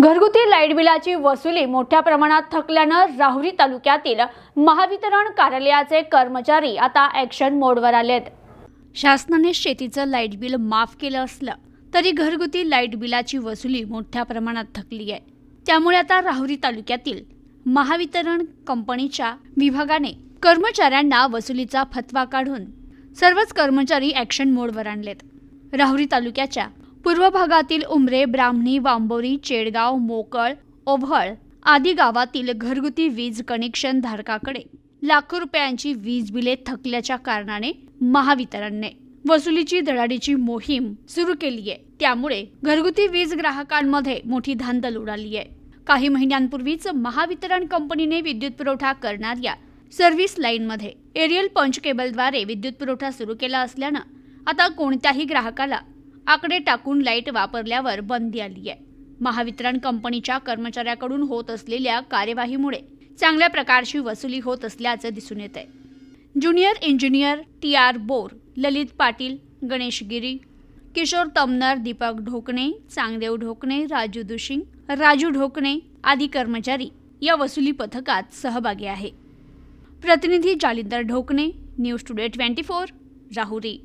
घरगुती लाइट बिलाची वसुली मोठ्या प्रमाणात थकल्यानं राहुरी तालुक्यातील महावितरण कार्यालयाचे कर्मचारी आता ॲक्शन मोडवर आलेत. शासनाने शेतीचं लाइट बिल माफ केलं असलं तरी घरगुती लाइट बिलाची वसुली मोठ्या प्रमाणात थकली आहे. त्यामुळे आता राहुरी तालुक्यातील महावितरण कंपनीच्या विभागाने कर्मचाऱ्यांना वसुलीचा फतवा काढून सर्वच कर्मचारी ॲक्शन मोडवर आणलेत. राहुरी तालुक्याच्या पूर्व भागातील उमरे ब्राह्मणी वांबोरी चेडगाव मोकळ ओव्हळ आदी गावातील घरगुती वीज कनेक्शन धारकाकडे लाखो रुपयांची वीज बिले थकल्याच्या कारणाने महावितरणने वसुलीची धडाडीची मोहीम सुरू केली आहे. त्यामुळे घरगुती वीज ग्राहकांमध्ये मोठी धांदल उडाली आहे. काही महिन्यांपूर्वीच महावितरण कंपनीने विद्युत पुरवठा करणाऱ्या सर्व्हिस लाईनमध्ये एरियल पंच केबलद्वारे विद्युत पुरवठा सुरू केला असल्यानं आता कोणत्याही ग्राहकाला आकडे टाकून लाइट वापरल्यावर बंदी आली आहे. महावितरण कंपनीच्या कर्मचाऱ्याकडून होत असलेल्या कार्यवाहीमुळे चांगल्या प्रकारची वसुली होत असल्याचं दिसून येत आहे junior engineer T R Bor Lalit Patil Ganesh Giri Kishor Tamnar Deepak Dhokane Changdev Dhokane Raju Dushing Raju Dhokane आदी कर्मचारी या वसुली पथकात सहभागी आहे. प्रतिनिधी Jalindar Dhokane news today twenty four Rahuri.